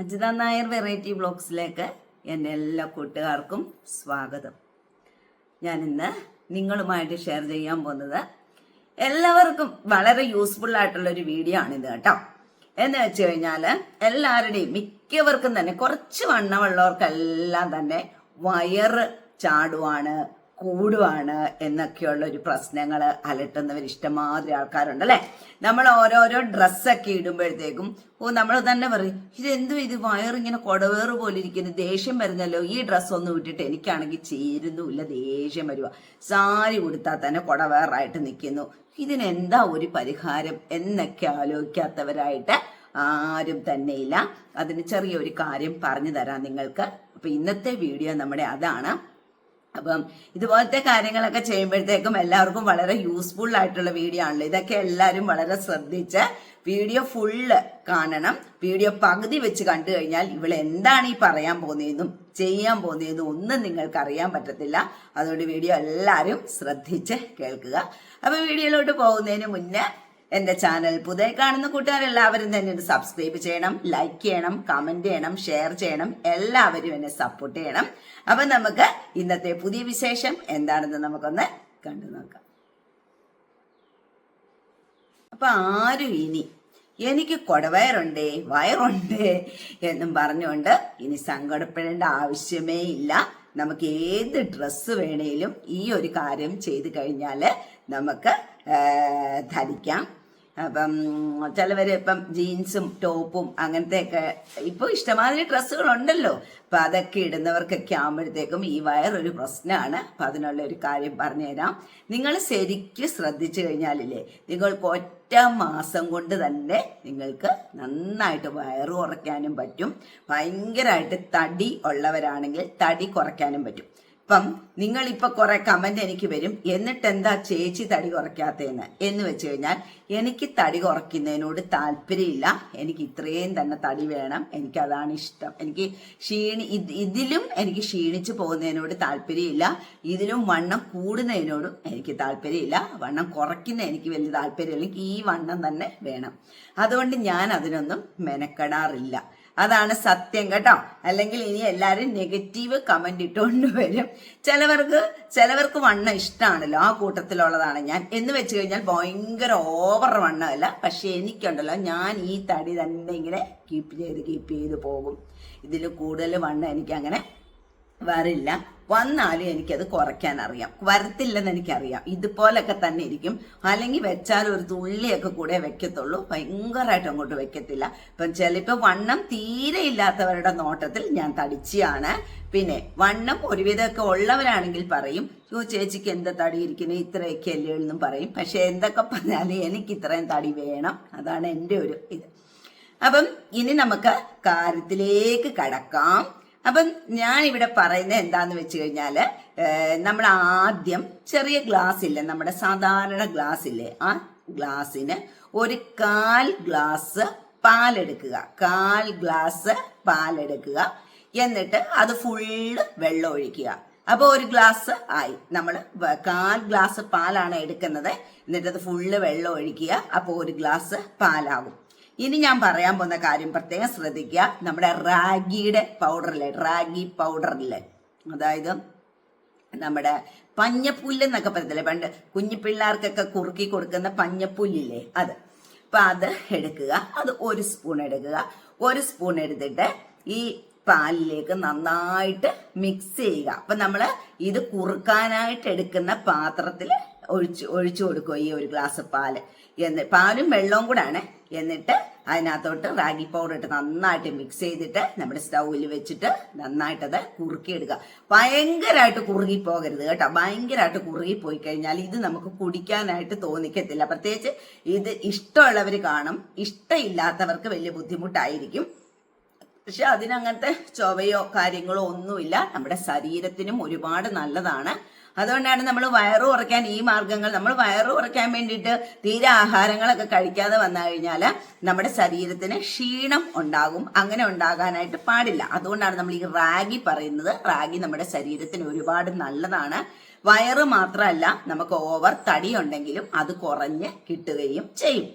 Ajitha Nair variety ബ്ലോഗ്സിലേക്ക് എന്റെ എല്ലാ കൂട്ടുകാർക്കും സ്വാഗതം. ഞാൻ ഇന്ന് നിങ്ങളുമായിട്ട് ഷെയർ ചെയ്യാൻ പോകുന്നത് എല്ലാവർക്കും വളരെ യൂസ്ഫുൾ ആയിട്ടുള്ള ഒരു വീഡിയോ ആണിത് കേട്ടോ. എന്ന് വെച്ച് കഴിഞ്ഞാൽ എല്ലാവരുടെയും മിക്കവർക്കും തന്നെ കുറച്ച് വണ്ണമുള്ളവർക്കെല്ലാം തന്നെ വയറ് ചാടുവാണ്. കൂടുവാണ് എന്നൊക്കെയുള്ള ഒരു പ്രശ്നങ്ങൾ അലട്ടുന്നവർ ഇഷ്ടമാതിരി ആൾക്കാരുണ്ട് അല്ലെ? നമ്മൾ ഓരോരോ ഡ്രസ്സൊക്കെ ഇടുമ്പോഴത്തേക്കും ഓ നമ്മൾ തന്നെ പറയും ഇതെന്തു ഇത്? വയറിങ്ങനെ കൊടവേറ് പോലെ ഇരിക്കുന്നു. ദേഷ്യം വരുന്നല്ലോ. ഈ ഡ്രസ്സ് ഒന്ന് വിട്ടിട്ട് എനിക്കാണെങ്കിൽ ചേരുന്നുമില്ല. ദേഷ്യം വരുക സാരി ഉടുത്താൽ തന്നെ കൊടവേറായിട്ട് നിൽക്കുന്നു. ഇതിനെന്താ ഒരു പരിഹാരം എന്നൊക്കെ ആലോചിക്കാത്തവരായിട്ട് ആരും തന്നെയില്ല. അതിന് ചെറിയൊരു കാര്യം പറഞ്ഞു തരാം നിങ്ങൾക്ക്. അപ്പൊ ഇന്നത്തെ വീഡിയോ നമ്മുടെ അതാണ്. അപ്പം ഇതുപോലത്തെ കാര്യങ്ങളൊക്കെ ചെയ്യുമ്പോഴത്തേക്കും എല്ലാവർക്കും വളരെ യൂസ്ഫുൾ ആയിട്ടുള്ള വീഡിയോ ആണല്ലോ. ഇതൊക്കെ എല്ലാവരും വളരെ ശ്രദ്ധിച്ച് വീഡിയോ ഫുള്ള് കാണണം. വീഡിയോ പകുതി വെച്ച് കണ്ടു കഴിഞ്ഞാൽ ഇവൾ എന്താണ് ഈ പറയാൻ പോകുന്നതെന്നും ചെയ്യാൻ പോകുന്നതെന്നും ഒന്നും നിങ്ങൾക്ക് അറിയാൻ പറ്റത്തില്ല. അതുകൊണ്ട് വീഡിയോ എല്ലാവരും ശ്രദ്ധിച്ച് കേൾക്കുക. അപ്പൊ വീഡിയോയിലോട്ട് പോകുന്നതിന് മുന്നേ എന്റെ ചാനൽ പുതിയ കാണുന്ന കൂട്ടുകാരെല്ലാവരും തന്നെ ഒന്ന് സബ്സ്ക്രൈബ് ചെയ്യണം ലൈക്ക് ചെയ്യണം കമന്റ് ചെയ്യണം ഷെയർ ചെയ്യണം എല്ലാവരും എന്നെ സപ്പോർട്ട് ചെയ്യണം. അപ്പൊ നമുക്ക് ഇന്നത്തെ പുതിയ വിശേഷം എന്താണെന്ന് നമുക്കൊന്ന് കണ്ടു നോക്കാം. അപ്പൊ ആരും ഇനി എനിക്ക് കൊടവയറുണ്ടേ വയറുണ്ടേ എന്നും പറഞ്ഞുകൊണ്ട് ഇനി സങ്കടപ്പെടേണ്ട ആവശ്യമേ ഇല്ല. നമുക്ക് ഏത് ഡ്രസ്സ് വേണേലും ഈ ഒരു കാര്യം ചെയ്തു കഴിഞ്ഞാൽ നമുക്ക് ധരിക്കാം. അപ്പം ചിലവർ ഇപ്പം ജീൻസും ടോപ്പും അങ്ങനത്തെയൊക്കെ ഇപ്പോൾ ഇഷ്ടമാതിരി ഡ്രസ്സുകളുണ്ടല്ലോ. അപ്പം അതൊക്കെ ഇടുന്നവർക്കൊക്കെ ആകുമ്പോഴത്തേക്കും ഈ വയറൊരു പ്രശ്നമാണ്. അപ്പം അതിനുള്ള ഒരു കാര്യം പറഞ്ഞുതരാം. നിങ്ങൾ ശരിക്കും ശ്രദ്ധിച്ചു കഴിഞ്ഞാലില്ലേ നിങ്ങൾക്ക് ഒറ്റ മാസം കൊണ്ട് തന്നെ നിങ്ങൾക്ക് നന്നായിട്ട് വയറ് കുറയ്ക്കാനും പറ്റും. ഭയങ്കരമായിട്ട് തടി ഉള്ളവരാണെങ്കിൽ തടി കുറയ്ക്കാനും പറ്റും. ഇപ്പം നിങ്ങൾ ഇപ്പൊ കുറെ കമന്റ് എനിക്ക് വരും. എന്നിട്ട് എന്താ ചേച്ചി തടി കുറയ്ക്കാത്തതെന്ന് എന്ന് വെച്ച് കഴിഞ്ഞാൽ എനിക്ക് തടി കുറയ്ക്കുന്നതിനോട് താല്പര്യമില്ല. എനിക്ക് ഇത്രയും തന്നെ തടി വേണം. എനിക്ക് അതാണ് ഇഷ്ടം. എനിക്ക് ക്ഷീണി ഇതിലും എനിക്ക് ക്ഷീണിച്ചു പോകുന്നതിനോട് താല്പര്യമില്ല. ഇതിലും വണ്ണം കൂടുന്നതിനോടും എനിക്ക് താല്പര്യമില്ല. വണ്ണം കുറയ്ക്കുന്ന എനിക്ക് വലിയ താല്പര്യമില്ല. എനിക്ക് ഈ വണ്ണം തന്നെ വേണം. അതുകൊണ്ട് ഞാൻ അതിനൊന്നും മെനക്കെടാറില്ല. അതാണ് സത്യം കേട്ടോ. അല്ലെങ്കിൽ ഇനി എല്ലാവരും നെഗറ്റീവ് കമന്റ് ഇട്ടുകൊണ്ട് വരും. ചിലവർക്ക് ചിലവർക്ക് വണ്ണം ഇഷ്ടമാണല്ലോ. ആ കൂട്ടത്തിലുള്ളതാണ് ഞാൻ. എന്ന് വെച്ച് കഴിഞ്ഞാൽ ഭയങ്കര ഓവർ വണ്ണമല്ല. പക്ഷെ എനിക്കുണ്ടല്ലോ ഞാൻ ഈ തടി തന്നെ ഇങ്ങനെ കീപ്പ് ചെയ്ത് കീപ്പ് ചെയ്ത് പോകും. ഇതിൽ കൂടുതൽ വണ്ണം എനിക്ക് അങ്ങനെ വരില്ല. വന്നാലും എനിക്കത് കുറയ്ക്കാൻ അറിയാം വരത്തില്ലെന്ന് എനിക്കറിയാം. ഇതുപോലൊക്കെ തന്നെ ഇരിക്കും. അല്ലെങ്കിൽ വെച്ചാൽ ഒരു തുള്ളിയൊക്കെ കൂടെ വെക്കത്തുള്ളൂ. ഭയങ്കരമായിട്ട് അങ്ങോട്ട് വെക്കത്തില്ല. ഇപ്പം ചിലപ്പോൾ വണ്ണം തീരെ ഇല്ലാത്തവരുടെ നോട്ടത്തിൽ ഞാൻ തടിച്ചാണ്. പിന്നെ വണ്ണം ഒരുവിധമൊക്കെ ഉള്ളവരാണെങ്കിൽ പറയും യോ ചേച്ചിക്ക് എന്താ തടി ഇരിക്കുന്നത്? ഇത്രയൊക്കെ അല്ലേ? എന്നും പറയും. പക്ഷെ എന്തൊക്കെ പറഞ്ഞാലും എനിക്ക് ഇത്രയും തടി വേണം. അതാണ് എന്റെ ഒരു ഇത്. അപ്പം ഇനി നമുക്ക് കാര്യത്തിലേക്ക് കടക്കാം. അപ്പം ഞാൻ ഇവിടെ പറയുന്നത് എന്താന്ന് വെച്ച് കഴിഞ്ഞാൽ നമ്മൾ ആദ്യം ചെറിയ ഗ്ലാസ് ഇല്ലേ നമ്മുടെ സാധാരണ ഗ്ലാസ് ഇല്ലേ ആ ഗ്ലാസ്സിന് ഒരു കാൽ ഗ്ലാസ് പാലെടുക്കുക. കാൽ ഗ്ലാസ് പാലെടുക്കുക. എന്നിട്ട് അത് ഫുള്ള് വെള്ളം ഒഴിക്കുക. അപ്പോൾ ഒരു ഗ്ലാസ് ആയി. നമ്മൾ കാൽ ഗ്ലാസ് പാലാണ് എടുക്കുന്നത്. എന്നിട്ട് അത് ഫുള്ള് വെള്ളം ഒഴിക്കുക. അപ്പോൾ ഒരു ഗ്ലാസ് പാലാകും ഇനി ഞാൻ പറയാൻ പോകുന്ന കാര്യം പ്രത്യേകം ശ്രദ്ധിക്കുക. നമ്മുടെ റാഗിയുടെ പൗഡറിൽ റാഗി പൗഡറിൽ അതായത് നമ്മുടെ പഞ്ഞപ്പുല്ല് എന്നൊക്കെ പറയത്തില്ലേ? പണ്ട് കുഞ്ഞു പിള്ളേർക്കൊക്കെ കുറുക്കി കൊടുക്കുന്ന പഞ്ഞപ്പുല്ലില്ലേ? അത്. അപ്പൊ അത് എടുക്കുക. അത് ഒരു സ്പൂൺ എടുക്കുക. ഒരു സ്പൂൺ എടുത്തിട്ട് ഈ പാലിലേക്ക് നന്നായിട്ട് മിക്സ് ചെയ്യുക. അപ്പൊ നമ്മൾ ഇത് കുറുക്കാനായിട്ട് എടുക്കുന്ന പാത്രത്തിൽ ഒഴിച്ച് ഒഴിച്ചു കൊടുക്കുക ഈ ഒരു ഗ്ലാസ് പാൽ? എന്ന് പാലും വെള്ളവും കൂടാണ്. എന്നിട്ട് അതിനകത്തോട്ട് റാഗി പൗഡർ ഇട്ട് നന്നായിട്ട് മിക്സ് ചെയ്തിട്ട് നമ്മുടെ സ്റ്റൗവിൽ വെച്ചിട്ട് നന്നായിട്ടത് കുറുക്കിയെടുക്കുക. ഭയങ്കരമായിട്ട് കുറുകി പോകരുത് കേട്ടോ. ഭയങ്കരമായിട്ട് കുറുകി പോയി കഴിഞ്ഞാൽ ഇത് നമുക്ക് കുടിക്കാനായിട്ട് തോന്നിക്കത്തില്ല. പ്രത്യേകിച്ച് ഇത് ഇഷ്ടമുള്ളവർ കാണും. ഇഷ്ടമില്ലാത്തവർക്ക് വലിയ ബുദ്ധിമുട്ടായിരിക്കും. പക്ഷെ അതിനങ്ങനത്തെ ചൊവയോ കാര്യങ്ങളോ ഒന്നുമില്ല. നമ്മുടെ ശരീരത്തിനും ഒരുപാട് നല്ലതാണ്. അതുകൊണ്ടാണ് നമ്മൾ വയറ് കുറയ്ക്കാൻ ഈ മാർഗങ്ങൾ. നമ്മൾ വയറ് കുറയ്ക്കാൻ വേണ്ടിയിട്ട് തീരെ ആഹാരങ്ങളൊക്കെ കഴിക്കാതെ വന്നു കഴിഞ്ഞാൽ നമ്മുടെ ശരീരത്തിന് ക്ഷീണം ഉണ്ടാകും. അങ്ങനെ ഉണ്ടാകാനായിട്ട് പാടില്ല. അതുകൊണ്ടാണ് നമ്മൾ ഈ റാഗി പറയുന്നത്. റാഗി നമ്മുടെ ശരീരത്തിന് ഒരുപാട് നല്ലതാണ്. വയറ് മാത്രമല്ല നമുക്ക് ഓവർ തടി ഉണ്ടെങ്കിലും അത് കുറഞ്ഞ് കിട്ടുകയും ചെയ്യും.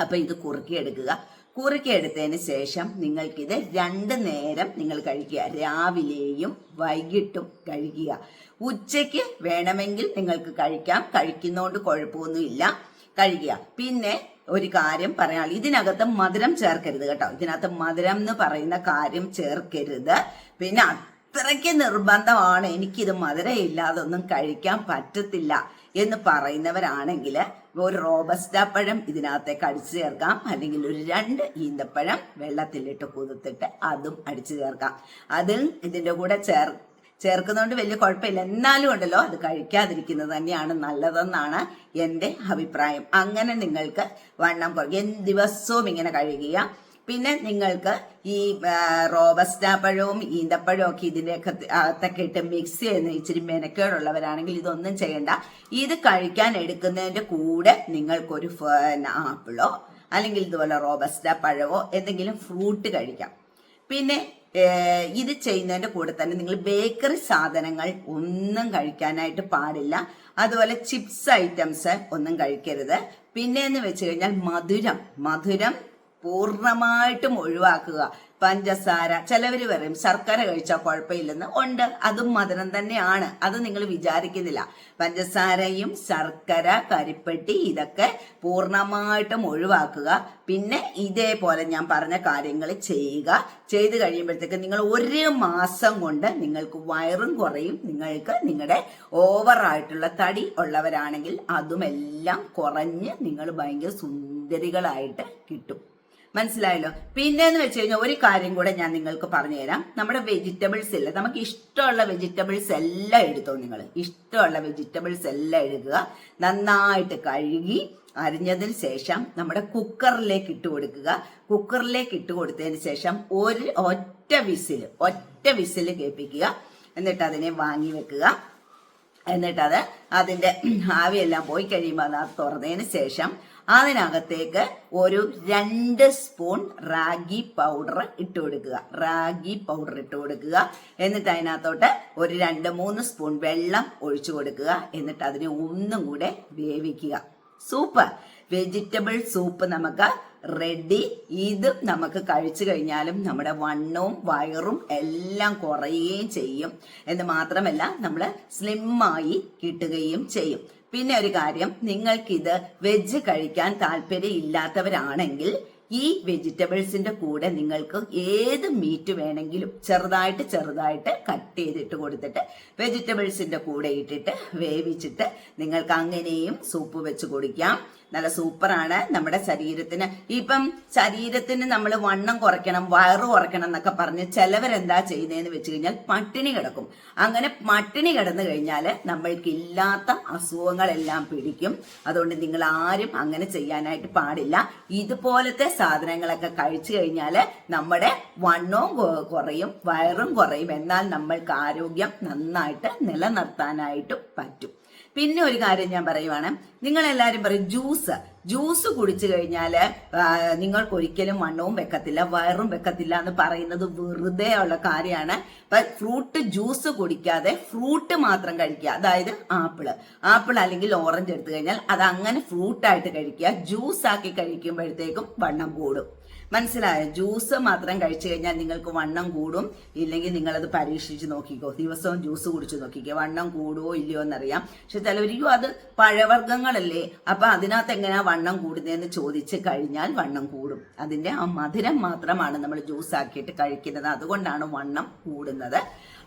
അപ്പൊ ഇത് കുറുക്കിയെടുക്കുക. കുറുക്കിയെടുത്തതിന് ശേഷം നിങ്ങൾക്കിത് രണ്ട് നേരം നിങ്ങൾ കഴിക്കുക. രാവിലെയും വൈകിട്ടും കഴിക്കുക. ഉച്ചയ്ക്ക് വേണമെങ്കിൽ നിങ്ങൾക്ക് കഴിക്കാം. കഴിക്കുന്നതുകൊണ്ട് കുഴപ്പമൊന്നുമില്ല. കഴിക്കുക. പിന്നെ ഒരു കാര്യം പറയാം ഇതിനകത്ത് മധുരം ചേർക്കരുത് കേട്ടോ. ഇതിനകത്ത് മധുരം എന്ന് പറയുന്ന കാര്യം ചേർക്കരുത്. പിന്നെ അത്രയ്ക്ക് നിർബന്ധമാണ്. എനിക്കിത് മധുരം ഇല്ലാതൊന്നും കഴിക്കാൻ പറ്റത്തില്ല. എന്ന് പറയുന്നവരാണെങ്കിൽ ഒരു റോബസ്റ്റ പഴം ഇതിനകത്തേക്ക് അടിച്ചു ചേർക്കാം. അല്ലെങ്കിൽ ഒരു രണ്ട് ഈന്തപ്പഴം വെള്ളത്തിലിട്ട് കുതിർത്തിട്ട് അതും അടിച്ചു ചേർക്കാം. അതും ഇതിന്റെ കൂടെ ചേർ ചേർക്കുന്നതുകൊണ്ട് വലിയ കുഴപ്പമില്ല. എന്നാലും ഉണ്ടല്ലോ അത് കഴിക്കാതിരിക്കുന്നത് തന്നെയാണ് നല്ലതെന്നാണ് എന്റെ അഭിപ്രായം. അങ്ങനെ നിങ്ങൾക്ക് വണ്ണം കുറയ്ക്കും ദിവസവും ഇങ്ങനെ കഴിയുക പിന്നെ നിങ്ങൾക്ക് ഈ റോബസ്റ്റ പഴവും ഈന്തപ്പഴവും ഒക്കെ ഇതിന്റെയൊക്കെ അകത്തൊക്കെ ഇട്ട് മിക്സ് ചെയ്യുന്ന ഇച്ചിരി മെനക്കേടുള്ളവരാണെങ്കിൽ ഇതൊന്നും ചെയ്യണ്ട. ഇത് കഴിക്കാൻ എടുക്കുന്നതിന്റെ കൂടെ നിങ്ങൾക്കൊരു ആപ്പിളോ അല്ലെങ്കിൽ ഇതുപോലെ റോബസ്റ്റ പഴവോ എന്തെങ്കിലും ഫ്രൂട്ട് കഴിക്കാം. പിന്നെ ഇത് ചെയ്യുന്നതിന്റെ കൂടെ തന്നെ നിങ്ങൾ ബേക്കറി സാധനങ്ങൾ ഒന്നും കഴിക്കാനായിട്ട് പാടില്ല. അതുപോലെ ചിപ്സ് ഐറ്റംസ് ഒന്നും കഴിക്കരുത്. പിന്നെ എന്ന് വെച്ച് കഴിഞ്ഞാൽ മധുരം. മധുരം പൂർണമായിട്ടും ഒഴിവാക്കുക. പഞ്ചസാര ചിലവർ പറയും ശർക്കര കഴിച്ചാൽ കുഴപ്പമില്ലെന്ന്. ഉണ്ട്. അതും മധുരം തന്നെയാണ്. അത് നിങ്ങൾ വിചാരിക്കുന്നില്ല. പഞ്ചസാരയും ശർക്കര കരിപ്പെട്ടി ഇതൊക്കെ പൂർണമായിട്ടും ഒഴിവാക്കുക. പിന്നെ ഇതേപോലെ ഞാൻ പറഞ്ഞ കാര്യങ്ങൾ ചെയ്യുക. ചെയ്ത് കഴിയുമ്പോഴത്തേക്ക് നിങ്ങൾ ഒരു മാസം കൊണ്ട് നിങ്ങൾക്ക് വയറും കുറയും. നിങ്ങൾക്ക് നിങ്ങളുടെ ഓവറായിട്ടുള്ള തടി ഉള്ളവരാണെങ്കിൽ അതുമെല്ലാം കുറഞ്ഞ് നിങ്ങൾ ഭയങ്കര സുന്ദരികളായിട്ട് കിട്ടും. മനസ്സിലായല്ലോ? പിന്നെന്ന് വെച്ച് കഴിഞ്ഞാൽ ഒരു കാര്യം കൂടെ ഞാൻ നിങ്ങൾക്ക് പറഞ്ഞുതരാം. നമ്മുടെ വെജിറ്റബിൾസ് ഇല്ല നമുക്ക് ഇഷ്ടമുള്ള വെജിറ്റബിൾസ് എല്ലാം എടുത്തോ നിങ്ങൾ ഇഷ്ടമുള്ള വെജിറ്റബിൾസ് എല്ലാം എടുക്കുക. നന്നായിട്ട് കഴുകി അരിഞ്ഞതിന് ശേഷം നമ്മുടെ കുക്കറിലേക്ക് ഇട്ട് കൊടുക്കുക. കുക്കറിലേക്ക് ഇട്ട് കൊടുത്തതിന് ശേഷം ഒരു ഒറ്റ വിസിൽ ഒറ്റ വിസിൽ കേൾപ്പിക്കുക. എന്നിട്ട് അതിനെ വാങ്ങി വെക്കുക. എന്നിട്ടത് അതിന്റെ ആവിയെല്ലാം പോയി കഴിയുമ്പോൾ അത് തുറന്നതിന് ശേഷം അതിനകത്തേക്ക് ഒരു രണ്ട് സ്പൂൺ റാഗി പൗഡർ ഇട്ട് കൊടുക്കുക. റാഗി പൗഡർ ഇട്ട് കൊടുക്കുക. എന്നിട്ട് അതിനകത്തോട്ട് ഒരു രണ്ട് മൂന്ന് സ്പൂൺ വെള്ളം ഒഴിച്ചു കൊടുക്കുക. എന്നിട്ട് അതിനെ ഒന്നും കൂടെ വേവിക്കുക. സൂപ്പ് വെജിറ്റബിൾ സൂപ്പ് നമുക്ക് റെഡി ഇതും നമുക്ക് കഴിച്ചു കഴിഞ്ഞാലും നമ്മുടെ വണ്ണവും വയറും എല്ലാം കുറയുകയും ചെയ്യും. എന്ന് മാത്രമല്ല നമ്മൾ സ്ലിമ്മായി കിട്ടുകയും ചെയ്യും. പിന്നെ ഒരു കാര്യം നിങ്ങൾക്കിത് വെജ് കഴിക്കാൻ താല്പര്യം ഇല്ലാത്തവരാണെങ്കിൽ ഈ വെജിറ്റബിൾസിന്റെ കൂടെ നിങ്ങൾക്ക് ഏത് മീറ്റ് വേണമെങ്കിലും ചെറുതായിട്ട് ചെറുതായിട്ട് കട്ട് ചെയ്തിട്ട് കൊടുത്തിട്ട് വെജിറ്റബിൾസിന്റെ കൂടെ ഇട്ടിട്ട് വേവിച്ചിട്ട് നിങ്ങൾക്ക് അങ്ങനെയും സൂപ്പ് വെച്ച് കുടിക്കാം. നല്ല സൂപ്പറാണ് നമ്മുടെ ശരീരത്തിന്. ഇപ്പം ശരീരത്തിന് നമ്മൾ വണ്ണം കുറയ്ക്കണം വയറ് കുറയ്ക്കണം എന്നൊക്കെ പറഞ്ഞ് ചിലവരെന്താ ചെയ്യുന്നതെന്ന് വെച്ച് കഴിഞ്ഞാൽ പട്ടിണി കിടക്കും. അങ്ങനെ പട്ടിണി കിടന്നു കഴിഞ്ഞാൽ നമ്മൾക്കില്ലാത്ത അസുഖങ്ങളെല്ലാം പിടിക്കും. അതുകൊണ്ട് നിങ്ങൾ ആരും അങ്ങനെ ചെയ്യാനായിട്ട് പാടില്ല. ഇതുപോലത്തെ സാധനങ്ങളൊക്കെ കഴിച്ചു കഴിഞ്ഞാൽ നമ്മുടെ വണ്ണവും കുറയും വയറും കുറയും. എന്നാൽ നമ്മൾക്ക് ആരോഗ്യം നന്നായിട്ട് നിലനിർത്താനായിട്ട് പറ്റും. പിന്നെ ഒരു കാര്യം ഞാൻ പറയുവാണ്. നിങ്ങൾ എല്ലാവരും പറയും ജ്യൂസ് ജ്യൂസ് കുടിച്ചു കഴിഞ്ഞാൽ നിങ്ങൾക്ക് ഒരിക്കലും വണ്ണവും വെക്കത്തില്ല വയറും വെക്കത്തില്ല എന്ന് പറയുന്നത് വെറുതെ ഉള്ള കാര്യമാണ്. ഫ്രൂട്ട് ജ്യൂസ് കുടിക്കാതെ ഫ്രൂട്ട് മാത്രം കഴിക്കുക. അതായത് ആപ്പിൾ. ആപ്പിൾ അല്ലെങ്കിൽ ഓറഞ്ച് എടുത്തു കഴിഞ്ഞാൽ അത് അങ്ങനെ ഫ്രൂട്ടായിട്ട് കഴിക്കുക. ജ്യൂസ് ആക്കി കഴിക്കുമ്പോഴത്തേക്കും വണ്ണം കൂടും. മനസ്സിലായോ? ജ്യൂസ് മാത്രം കഴിച്ചു കഴിഞ്ഞാൽ നിങ്ങൾക്ക് വണ്ണം കൂടും. ഇല്ലെങ്കിൽ നിങ്ങളത് പരീക്ഷിച്ച് നോക്കിക്കോ. ദിവസവും ജ്യൂസ് കുടിച്ച് നോക്കിക്കോ. വണ്ണം കൂടുവോ ഇല്ലയോ എന്നറിയാം. പക്ഷെ ചിലവരിക്കും അത് പഴവർഗങ്ങളല്ലേ. അപ്പൊ അതിനകത്ത് എങ്ങനെയാ വണ്ണം കൂടുന്നതെന്ന് ചോദിച്ചു കഴിഞ്ഞാൽ വണ്ണം കൂടും. അതിന്റെ ആ മധുരം മാത്രമാണ് നമ്മൾ ജ്യൂസ് ആക്കിയിട്ട് കഴിക്കുന്നത്. അതുകൊണ്ടാണ് വണ്ണം കൂടുന്നത്.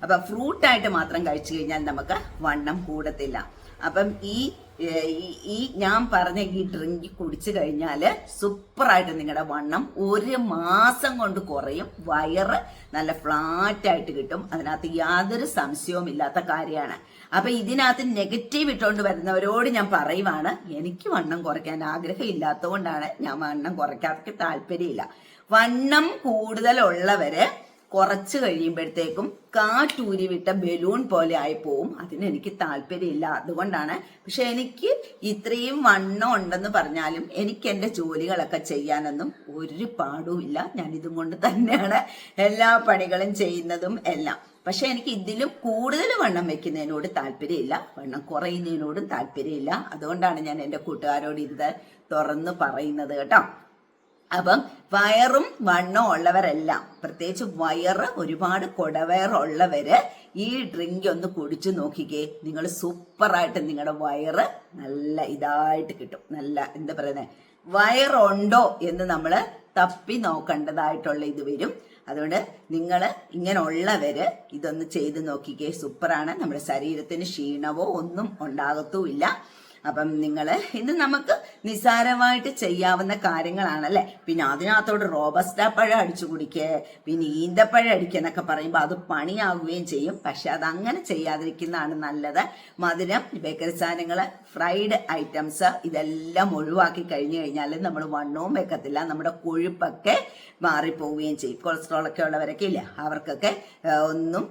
അപ്പൊ ഫ്രൂട്ടായിട്ട് മാത്രം കഴിച്ചു കഴിഞ്ഞാൽ നമുക്ക് വണ്ണം കൂടത്തില്ല. അപ്പം ഈ ഈ- ഞാൻ പറഞ്ഞ ഈ ഡ്രിങ്ക് കുടിച്ചു കഴിഞ്ഞാൽ സൂപ്പറായിട്ട് നിങ്ങളുടെ വണ്ണം ഒരു മാസം കൊണ്ട് കുറയും. വയറ് നല്ല ഫ്ലാറ്റ് ആയിട്ട് കിട്ടും. അതിനകത്ത് യാതൊരു സംശയവും ഇല്ലാത്ത കാര്യമാണ്. അപ്പൊ ഇതിനകത്ത് നെഗറ്റീവ് ഇട്ടുകൊണ്ട് വരുന്നവരോട് ഞാൻ പറയുവാണ് എനിക്ക് വണ്ണം കുറയ്ക്കാൻ ആഗ്രഹം ഇല്ലാത്തതുകൊണ്ടാണ് ഞാൻ വണ്ണം കുറയ്ക്കാൻ താല്പര്യമില്ല. വണ്ണം കൂടുതലുള്ളവര് കുറച്ച് കഴിയുമ്പോഴത്തേക്കും കാറ്റൂരി വിട്ട ബലൂൺ പോലെ ആയി പോവും അതിന് എനിക്ക് താല്പര്യമില്ല. അതുകൊണ്ടാണ്. പക്ഷെ എനിക്ക് ഇത്രയും വണ്ണം ഉണ്ടെന്ന് പറഞ്ഞാലും എനിക്ക് എന്റെ ജോലികളൊക്കെ ചെയ്യാനൊന്നും ഒരു പാടുമില്ല ഞാൻ ഇതും കൊണ്ട് തന്നെയാണ് എല്ലാ പണികളും ചെയ്യുന്നതും എല്ലാം. പക്ഷെ എനിക്ക് ഇതിലും കൂടുതൽ വണ്ണം വെക്കുന്നതിനോട് താല്പര്യമില്ല. വണ്ണം കുറയുന്നതിനോടും താല്പര്യമില്ല. അതുകൊണ്ടാണ് ഞാൻ എന്റെ കൂട്ടുകാരോട് ഇത് തുറന്ന് പറയുന്നത് കേട്ടോ. അപ്പം വയറും വണ്ണോ ഉള്ളവരെല്ലാം പ്രത്യേകിച്ച് വയറ് ഒരുപാട് കുടവയറുള്ളവര് ഈ ഡ്രിങ്ക് ഒന്ന് കുടിച്ചു നോക്കിക്കേ. നിങ്ങൾ സൂപ്പറായിട്ട് നിങ്ങളുടെ വയറ് നല്ല ഇതായിട്ട് കിട്ടും. നല്ല എന്താ പറയുന്നത് വയറുണ്ടോ എന്ന് നമ്മൾ തപ്പി നോക്കേണ്ടതായിട്ടുള്ള ഇത് വരും. അതുകൊണ്ട് നിങ്ങൾ ഇങ്ങനെ ഉള്ളവര് ഇതൊന്ന് ചെയ്ത് നോക്കിക്കേ. സൂപ്പറാണ്. നമ്മുടെ ശരീരത്തിന് ക്ഷീണവോ ഒന്നും ഉണ്ടാകത്തുമില്ല. അപ്പം നിങ്ങൾ ഇത് നമുക്ക് നിസ്സാരമായിട്ട് ചെയ്യാവുന്ന കാര്യങ്ങളാണ് കാര്യങ്ങളാണല്ലേ? പിന്നെ അതിനകത്തോട് റോബസ്റ്റ പഴം അടിച്ചു കുടിക്കുക പിന്നെ ഈന്തപ്പഴം അടിക്കുക എന്നൊക്കെ പറയുമ്പോൾ അത് പണിയാവുകയും ചെയ്യും. പക്ഷെ അത് അങ്ങനെ ചെയ്യാതിരിക്കുന്നതാണ് നല്ലത്. മധുരം ബേക്കറി സാധനങ്ങൾ ഫ്രൈഡ് ഐറ്റംസ് ഇതെല്ലാം ഒഴിവാക്കി കഴിഞ്ഞു കഴിഞ്ഞാൽ നമ്മൾ വണ്ണവും വെക്കത്തില്ല. നമ്മുടെ കൊഴുപ്പൊക്കെ മാറിപ്പോവുകയും ചെയ്യും. കൊളസ്ട്രോൾ ഒക്കെ ഉള്ളവരൊക്കെ ഇല്ല? അവർക്കൊക്കെ ഒന്നും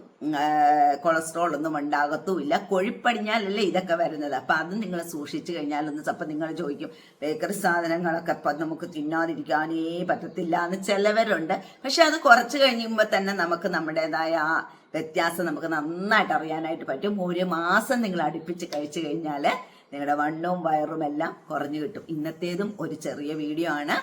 കൊളസ്ട്രോൾ ഒന്നും ഉണ്ടാകത്തുമില്ല. കൊഴുപ്പടിഞ്ഞാലല്ലേ ഇതൊക്കെ വരുന്നത്. അപ്പൊ അത് നിങ്ങൾ സൂക്ഷിച്ചു കഴിഞ്ഞാൽ ഒന്ന് അപ്പൊ നിങ്ങൾ ചോദിക്കും ബേക്കറി സാധനങ്ങളൊക്കെ അപ്പൊ നമുക്ക് തിന്നാതിരിക്കാനേ പറ്റത്തില്ല എന്ന് ചിലവരുണ്ട്. പക്ഷെ അത് കുറച്ച് കഴിയുമ്പോൾ തന്നെ നമുക്ക് നമ്മുടേതായ ആ വ്യത്യാസം നമുക്ക് നന്നായിട്ട് അറിയാനായിട്ട് പറ്റും. ഒരു മാസം നിങ്ങൾ അടുപ്പിച്ച് കഴിച്ചു കഴിഞ്ഞാൽ നിങ്ങളുടെ വണ്ണവും വയറും എല്ലാം കുറഞ്ഞു കിട്ടും. ഇന്നത്തേതും ഒരു ചെറിയ വീഡിയോ ആണ്.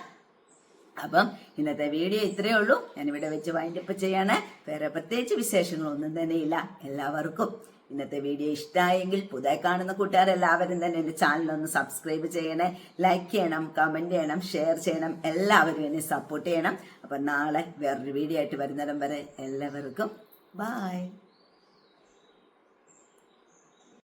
അപ്പം ഇന്നത്തെ വീഡിയോ ഇത്രയേ ഉള്ളൂ. ഞാനിവിടെ വെച്ച് വൈൻഡപ്പ് ചെയ്യാണ്. വേറെ പ്രത്യേകിച്ച് വിശേഷങ്ങളൊന്നും തന്നെയില്ല. എല്ലാവർക്കും ഇന്നത്തെ വീഡിയോ ഇഷ്ടമായെങ്കിൽ പുതിയ കാണുന്ന കൂട്ടുകാരെല്ലാവരും തന്നെ എന്റെ ഒന്ന് സബ്സ്ക്രൈബ് ചെയ്യണേ. ലൈക്ക് ചെയ്യണം കമന്റ് ചെയ്യണം ഷെയർ ചെയ്യണം. എല്ലാവരും എന്നെ സപ്പോർട്ട് ചെയ്യണം. അപ്പം നാളെ വേറൊരു വീഡിയോ ആയിട്ട് വരുന്നിടം വരെ എല്ലാവർക്കും ബായ്